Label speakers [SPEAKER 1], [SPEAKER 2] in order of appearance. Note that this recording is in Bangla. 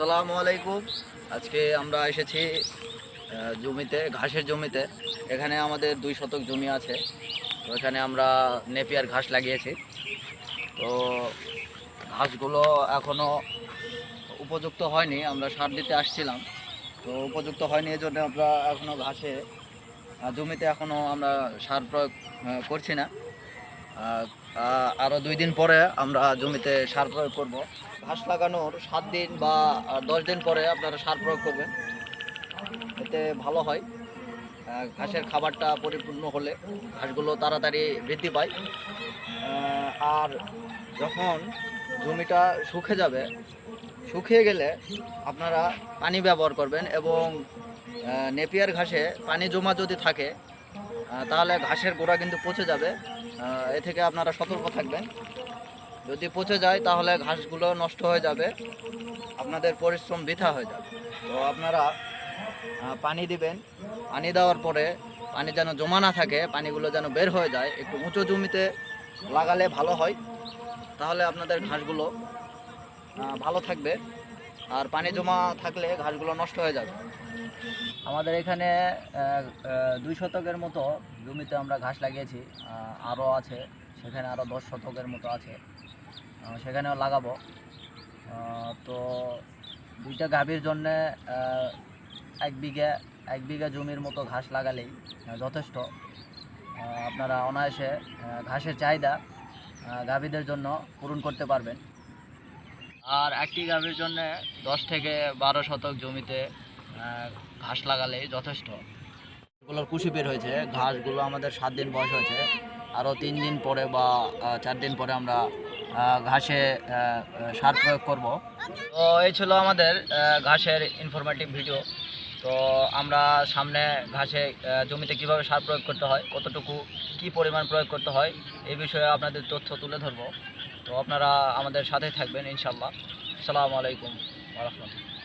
[SPEAKER 1] আসসালামু আলাইকুম। আজকে আমরা এসেছি জমিতে, ঘাসের জমিতে। এখানে আমাদের দুই শতক জমি আছে। তো এখানে আমরা নেপিয়ার ঘাস লাগিয়েছি। তো ঘাসগুলো এখনও উপযুক্ত হয়নি, আমরা সার দিতে আসছিলাম। তো উপযুক্ত হয়নি এই জন্য আমরা এখনও ঘাসে জমিতে এখনও আমরা সার প্রয়োগ করছি না। আরও দুই দিন পরে আমরা জমিতে সার প্রয়োগ করব। ঘাস লাগানোর সাত দিন বা দশ দিন পরে আপনারা সার প্রয়োগ করবেন। এতে ভালো হয়। ঘাসের খাবারটা পরিপূর্ণ হলে ঘাসগুলো তাড়াতাড়ি বৃদ্ধি পায়। আর যখন জমিটা শুকে যাবে, শুকিয়ে গেলে আপনারা পানি ব্যবহার করবেন এবং নেপিয়ার ঘাসে পানি জমা যদি থাকে তাহলে ঘাসের গোড়া কিন্তু পচে যাবে। এ থেকে আপনারা সতর্ক থাকবেন। যদি পচে যায়, তাহলে ঘাসগুলো নষ্ট হয়ে যাবে। আপনাদের পরিশ্রম বৃথা হয়ে যাবে। তো আপনারা পানি দিবেন। পানি দেওয়ার পরে পানি যেন জমা না থাকে, পানিগুলো যেন বের হয়ে যায়, একটু উঁচু জমিতে লাগালে ভালো হয়। তাহলে আপনাদের ঘাসগুলো ভালো থাকবে। আর পানি জমা থাকলে ঘাসগুলো নষ্ট হয়ে যাবে। আমাদের এখানে দুই শতকের মতো জমিতে আমরা ঘাস লাগিয়েছি আরও আছে, সেখানে আরও দশ শতকের মতো আছে সেখানেও লাগাবো। তো দুইটা গাভীর জন্যে এক বিঘা এক বিঘা জমির মতো ঘাস লাগালেই যথেষ্ট। আপনারা অনায়াসে ঘাসের চাহিদা গাভীদের জন্য পূরণ করতে পারবেন। আর একটি গাভীর জন্য দশ থেকে বারো শতক জমিতে ঘাস লাগালেই যথেষ্ট। এগুলোর কুশি বের হয়েছে ঘাসগুলো আমাদের সাত দিন বয়স হয়েছে। আরও তিন দিন পরে বা চার দিন পরে আমরা ঘাসে সার প্রয়োগ করব। তো এই ছিল আমাদের ঘাসের ইনফরমেটিভ ভিডিও তো আমরা সামনে ঘাসে জমিতে কীভাবে সার প্রয়োগ করতে হয় কতটুকু কি পরিমাণ প্রয়োগ করতে হয় এই বিষয়ে আপনাদের তথ্য তুলে ধরবো। তো আপনারা আমাদের সাথে থাকবেন ইনশাল্লাহ আসসালামু আলাইকুম রহমতুল্লাহ।